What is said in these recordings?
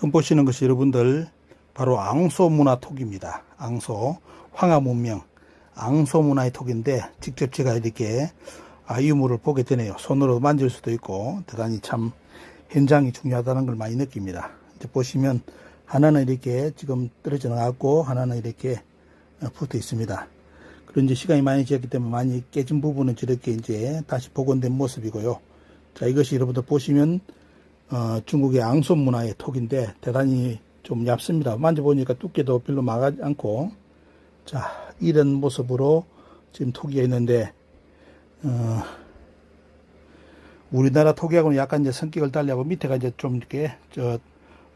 지금 보시는 것이 여러분들 바로 앙소 문화 톡입니다. 앙소 황하 문명 앙소 문화의 톡인데 직접 제가 이렇게 아유물을 보게 되네요. 손으로 만질 수도 있고 대단히 참 현장이 중요하다는 걸 많이 느낍니다. 이제 보시면 하나는 이렇게 지금 떨어져 나갔고 하나는 이렇게 어, 붙어 있습니다. 그런 이제 시간이 많이 지났기 때문에 많이 깨진 부분은 저렇게 이제 다시 복원된 모습이고요. 자 이것이 여러분들 보시면 어, 중국의 앙손 문화의 톡인데 대단히 좀 얇습니다. 만져보니까 두께도 별로 막하지 않고 자 이런 모습으로 지금 톡이 있는데 어, 우리나라 톡이하고는 약간 이제 성격을 달리하고 밑에가 이제 좀 이렇게 저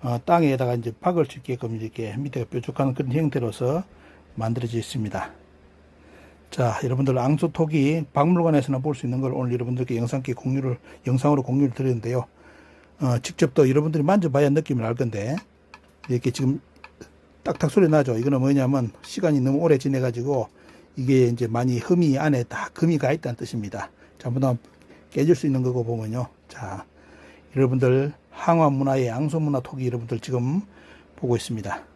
어, 땅에다가 이제 박을 수 있게끔 이렇게 밑에가 뾰족한 그런 형태로서 만들어져 있습니다. 자, 여러분들 앙소톡이 박물관에서나 볼 수 있는 걸 오늘 여러분들께 영상께 공유를 영상으로 공유를 드렸는데요. 어, 직접 또 여러분들이 만져봐야 느낌을 알 건데 이렇게 지금 딱딱 소리 나죠. 이거는 뭐냐면 시간이 너무 오래 지내가지고 이게 이제 많이 흠이 안에 다 금이 가 있다는 뜻입니다. 잘못하면 깨질 수 있는 거고 보면요. 자, 여러분들 항화 문화의 앙소 문화 톡이 여러분들 지금 보고 있습니다.